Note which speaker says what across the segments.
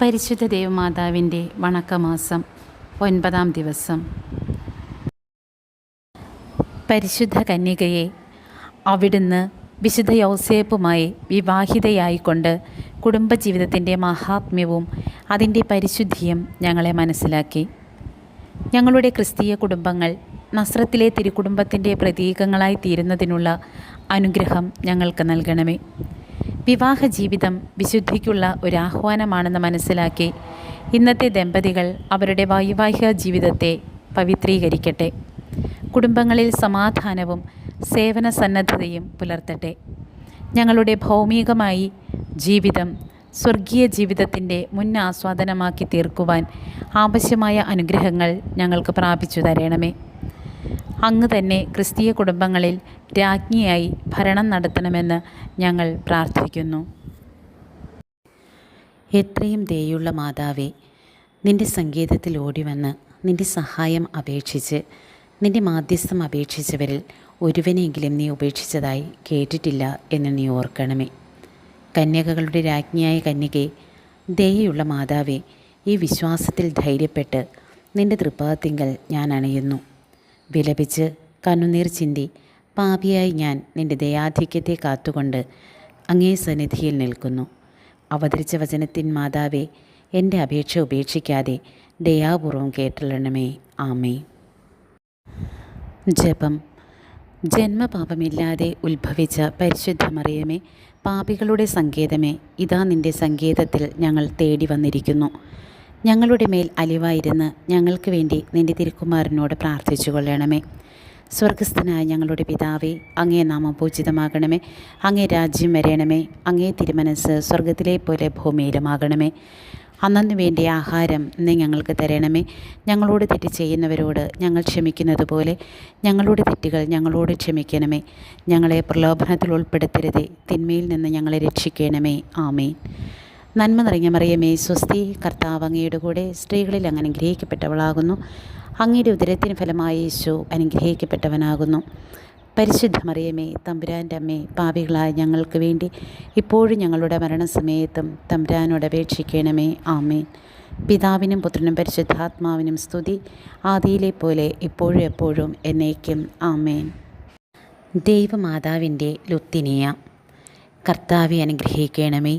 Speaker 1: പരിശുദ്ധ ദേവമാതാവിന്റെ വണക്കമാസം ഒൻപതാം ദിവസം. പരിശുദ്ധ കന്യകയെ അവിടുന്ന് വിശുദ്ധ യൗസേപ്പുമായി വിവാഹിതയായിക്കൊണ്ട് കുടുംബജീവിതത്തിന്റെ മഹാത്മ്യവും അതിന്റെ പരിശുദ്ധിയും ഞങ്ങളെ മനസ്സിലാക്കി. ഞങ്ങളുടെ ക്രിസ്തീയ കുടുംബങ്ങൾ നസ്രത്തിലെ തിരുക്കുടുംബത്തിന്റെ പ്രതീകങ്ങളായി തീരുന്നതിനുള്ള അനുഗ്രഹം ഞങ്ങൾക്ക് നൽകണമേ. വിവാഹ ജീവിതം വിശുദ്ധിക്കുള്ള ഒരു ആഹ്വാനമാണെന്ന് മനസ്സിലാക്കി ഇന്നത്തെ ദമ്പതികൾ അവരുടെ വൈവാഹിക ജീവിതത്തെ പവിത്രീകരിക്കട്ടെ. കുടുംബങ്ങളിൽ സമാധാനവും സേവന സന്നദ്ധതയും പുലർത്തട്ടെ. ഞങ്ങളുടെ ഭൗമികമായി ജീവിതം സ്വർഗീയ ജീവിതത്തിന്റെ മുൻ ആസ്വാദനമാക്കി തീർക്കുവാൻ ആവശ്യമായ അനുഗ്രഹങ്ങൾ ഞങ്ങൾക്ക് പ്രാപിച്ചു തരണമേ. അങ്ങ് തന്നെ ക്രിസ്തീയ കുടുംബങ്ങളിൽ രാജ്ഞിയായി ഭരണം നടത്തണമെന്ന് ഞങ്ങൾ പ്രാർത്ഥിക്കുന്നു. എത്രയും ദയുള്ള മാതാവേ നിന്റെ സങ്കേതത്തിൽ ഓടിവന്ന് നിന്റെ സഹായം അപേക്ഷിച്ച് നിന്റെ മാധ്യസ്ഥം അപേക്ഷിച്ചവരിൽ ഒരുവനെങ്കിലും നീ ഉപേക്ഷിച്ചതായി കേട്ടിട്ടില്ല എന്ന് നീ ഓർക്കണമേ. കന്യകകളുടെ രാജ്ഞിയായ കന്യകെ ദയയുള്ള മാതാവേ ഈ വിശ്വാസത്തിൽ ധൈര്യപ്പെട്ട് നിന്റെ തൃപ്പാദത്തിങ്കൽ ഞാൻ അണയുന്നു. വിലപിച്ച് കണ്ണുനീർ ചിന്തി പാപിയായി ഞാൻ നിന്റെ ദയാധിക്യത്തെ കാത്തുകൊണ്ട് അങ്ങേ സന്നിധിയിൽ നിൽക്കുന്നു. അവതരിച്ച വചനത്തിൻ മാതാവേ എന്റെ അപേക്ഷ ഉപേക്ഷിക്കാതെ ദയാപൂർവം കേട്ടലണമേ ആമേ ജപം. ജന്മപാപമില്ലാതെ ഉത്ഭവിച്ച പരിശുദ്ധ മറിയമേ പാപികളുടെ സങ്കേതമേ ഇതാ നിന്റെ സങ്കേതത്തിൽ ഞങ്ങൾ തേടി വന്നിരിക്കുന്നു. ഞങ്ങളുടെ മേൽ അലിവായിരുന്ന് ഞങ്ങൾക്ക് വേണ്ടി നിന്റെ തിരുക്കുമാരനോട് പ്രാർത്ഥിച്ചു കൊള്ളണമേ സ്വർഗസ്ഥനായ ഞങ്ങളുടെ പിതാവേ അങ്ങേ നാമം പൂജിതമാകണമേ. അങ്ങേ രാജ്യം വരയണമേ അങ്ങേ തിരുമനസ് സ്വർഗത്തിലെ പോലെ ഭൂമിയിലുമാകണമേ. അന്നു വേണ്ടിയ ആഹാരം ഇന്ന് ഞങ്ങൾക്ക് തരണമേ. ഞങ്ങളോട് തെറ്റ് ചെയ്യുന്നവരോട് ഞങ്ങൾ ക്ഷമിക്കുന്നത് പോലെ ഞങ്ങളുടെ തെറ്റുകൾ ഞങ്ങളോട് ക്ഷമിക്കണമേ. ഞങ്ങളെ പ്രലോഭനത്തിൽ ഉൾപ്പെടുത്തരുതേ. തിന്മയിൽ നിന്ന് ഞങ്ങളെ രക്ഷിക്കണമേ. ആമേൻ. നന്മ നിറഞ്ഞ മറിയമേ സ്വസ്തി കർത്താവ് അങ്ങയുടെ കൂടെ സ്ത്രീകളിൽ അങ്ങ് അനുഗ്രഹിക്കപ്പെട്ടവളാകുന്നു അങ്ങയുടെ ഉദരത്തിന് ഫലമായ യേശു അനുഗ്രഹിക്കപ്പെട്ടവനാകുന്നു. പരിശുദ്ധ മറിയമേ തമ്പുരാന്റെ അമ്മേ പാപികളായ ഞങ്ങൾക്ക് വേണ്ടി ഇപ്പോഴും ഞങ്ങളുടെ മരണസമയത്തും തമ്പുരാനോട് അപേക്ഷിക്കണമേ ആമേൻ. പിതാവിനും പുത്രനും പരിശുദ്ധാത്മാവിനും സ്തുതി ആദിയിലെ പോലെ ഇപ്പോഴും എപ്പോഴും എന്നേക്കും ആമേൻ. ദൈവമാതാവിന്റെ ലുത്തിനിയ കർത്താവെ അനുഗ്രഹിക്കണമേ.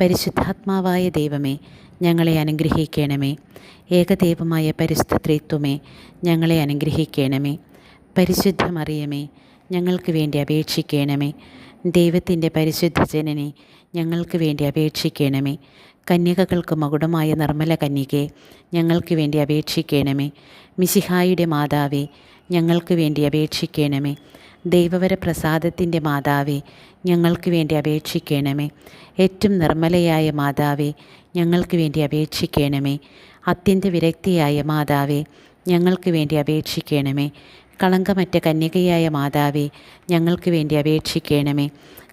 Speaker 1: പരിശുദ്ധാത്മാവായ ദൈവമേ ഞങ്ങളെ അനുഗ്രഹിക്കണമേ. ഏകദൈവമായ പരിസ്ഥിത്വമേ ഞങ്ങളെ അനുഗ്രഹിക്കണമേ. പരിശുദ്ധമറിയമേ ഞങ്ങൾക്ക് വേണ്ടി അപേക്ഷിക്കണമേ. ദൈവത്തിന്റെ പരിശുദ്ധ ജനനെ ഞങ്ങൾക്ക് വേണ്ടി അപേക്ഷിക്കണമേ. കന്യകകൾക്ക് മകുടമായ നിർമ്മല കന്യകെ ഞങ്ങൾക്ക് വേണ്ടി അപേക്ഷിക്കണമേ. മിശിഹായുടെ മാതാവേ ഞങ്ങൾക്ക് വേണ്ടി അപേക്ഷിക്കണമേ. ദൈവവര പ്രസാദത്തിന്റെ മാതാവേ ഞങ്ങൾക്ക് വേണ്ടി അപേക്ഷിക്കണമേ. ഏറ്റവും നിർമ്മലയായ മാതാവേ ഞങ്ങൾക്ക് വേണ്ടി അപേക്ഷിക്കണമേ. അത്യന്ത വിരക്തിയായ മാതാവേ ഞങ്ങൾക്ക് വേണ്ടി അപേക്ഷിക്കണമേ. കളങ്കമറ്റ കന്യകയായ മാതാവേ ഞങ്ങൾക്ക് വേണ്ടി അപേക്ഷിക്കണമേ.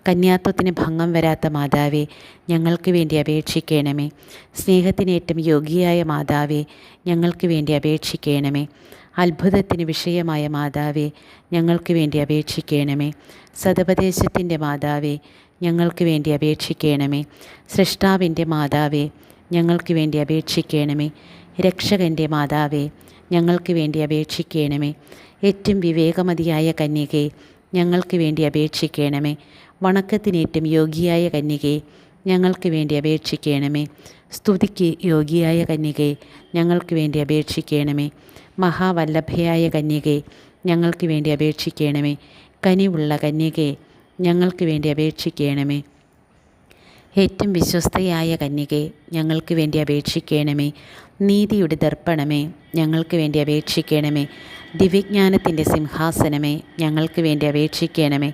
Speaker 1: കന്യാത്വത്തിന് ഭംഗം വരാത്ത മാതാവേ ഞങ്ങൾക്ക് വേണ്ടി അപേക്ഷിക്കണമേ. സ്നേഹത്തിനേറ്റം യോഗിയായ മാതാവേ ഞങ്ങൾക്ക് വേണ്ടി അപേക്ഷിക്കണമേ. അത്ഭുതത്തിന് വിഷയമായ മാതാവേ ഞങ്ങൾക്ക് വേണ്ടി അപേക്ഷിക്കണമേ. സതപദേശത്തിന്റെ മാതാവേ ഞങ്ങൾക്ക് വേണ്ടി അപേക്ഷിക്കണമേ. സൃഷ്ടാവിന്റെ മാതാവേ ഞങ്ങൾക്ക് വേണ്ടി അപേക്ഷിക്കണമേ. രക്ഷകന്റെ മാതാവേ ഞങ്ങൾക്ക് വേണ്ടി അപേക്ഷിക്കണമേ. ഏറ്റവും വിവേകമതിയായ കന്യകെ ഞങ്ങൾക്ക് വേണ്ടി അപേക്ഷിക്കണമേ. വണക്കത്തിനേറ്റം യോഗിയായ കന്യകെ ഞങ്ങൾക്ക് വേണ്ടി അപേക്ഷിക്കണമേ. സ്തുതിക്ക് യോഗിയായ കന്യകെ ഞങ്ങൾക്ക് വേണ്ടി അപേക്ഷിക്കണമേ. മഹാവല്ലഭയായ കന്യകെ ഞങ്ങൾക്ക് വേണ്ടി അപേക്ഷിക്കണമേ. കനിവുള്ള കന്യകെ ഞങ്ങൾക്ക് വേണ്ടി അപേക്ഷിക്കണമേ. ഏറ്റവും വിശ്വസ്തയായ കന്യകെ ഞങ്ങൾക്ക് വേണ്ടി അപേക്ഷിക്കണമേ. നീതിയുടെ ദർപ്പണമേ ഞങ്ങൾക്ക് വേണ്ടി അപേക്ഷിക്കണമേ. ദിവ്യജ്ഞാനത്തിന്റെ സിംഹാസനമേ ഞങ്ങൾക്ക് വേണ്ടി അപേക്ഷിക്കണമേ.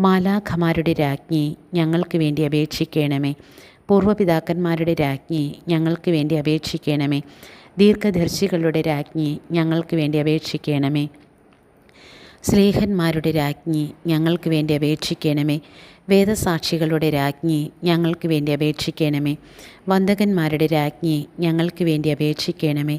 Speaker 1: മാലാഖമാരുടെ രാജ്ഞി ഞങ്ങൾക്ക് വേണ്ടി അപേക്ഷിക്കണമേ. പൂർവപിതാക്കന്മാരുടെ രാജ്ഞി ഞങ്ങൾക്ക് വേണ്ടി അപേക്ഷിക്കണമേ. ദീർഘദർശികളുടെ രാജ്ഞി ഞങ്ങൾക്ക് വേണ്ടി അപേക്ഷിക്കണമേ. സ്നേഹന്മാരുടെ രാജ്ഞി ഞങ്ങൾക്ക് വേണ്ടി അപേക്ഷിക്കണമേ. വേദസാക്ഷികളുടെ രാജ്ഞി ഞങ്ങൾക്ക് വേണ്ടി അപേക്ഷിക്കണമേ. വന്ദകന്മാരുടെ രാജ്ഞി ഞങ്ങൾക്ക് വേണ്ടി അപേക്ഷിക്കണമേ.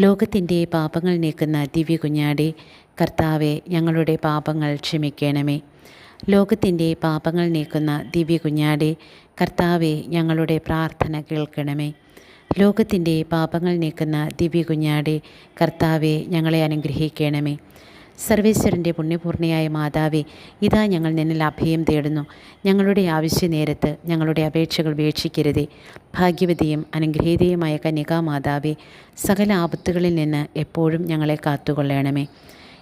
Speaker 1: ലോകത്തിന്റെ പാപങ്ങൾ നീക്കുന്ന ദിവ്യ കുഞ്ഞാടി കർത്താവെ ഞങ്ങളുടെ പാപങ്ങൾ ക്ഷമിക്കണമേ. ലോകത്തിന്റെ പാപങ്ങൾ നീക്കുന്ന ദിവ്യ കുഞ്ഞാടി കർത്താവെ ഞങ്ങളുടെ പ്രാർത്ഥന കേൾക്കണമേ. ലോകത്തിന്റെ പാപങ്ങൾ നീക്കുന്ന ദിവ്യ കുഞ്ഞാടി കർത്താവെ ഞങ്ങളെ അനുഗ്രഹിക്കണമേ. സർവേശ്വരന്റെ പുണ്യപൂർണയായ മാതാവേ ഇതാ ഞങ്ങൾ നിന്നിൽ അഭയം തേടുന്നു. ഞങ്ങളുടെ ആവശ്യ നേരത്ത് ഞങ്ങളുടെ അപേക്ഷകൾ വീക്ഷിക്കരുതേ. ഭാഗ്യവതിയും അനുഗ്രഹീതയുമായ കന്യകാമാതാവേ സകല ആപത്തുകളിൽ നിന്ന് എപ്പോഴും ഞങ്ങളെ കാത്തുകൊള്ളണമേ.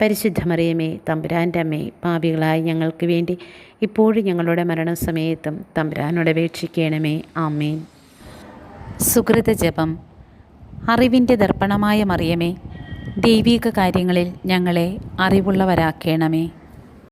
Speaker 1: പരിശുദ്ധ മറിയമേ തമ്പുരാന്റെ അമ്മേ പാപികളായി ഞങ്ങൾക്ക് വേണ്ടി ഇപ്പോഴും ഞങ്ങളുടെ മരണസമയത്തും തമ്പുരാനോട് അപേക്ഷിക്കണമേ. ആമേൻ. സുഹൃത ജപം. അറിവിന്റെ ദർപ്പണമായ മറിയമേ ദൈവിക കാര്യങ്ങളിൽ ഞങ്ങളെ അറിവുള്ളവരാക്കണമേ.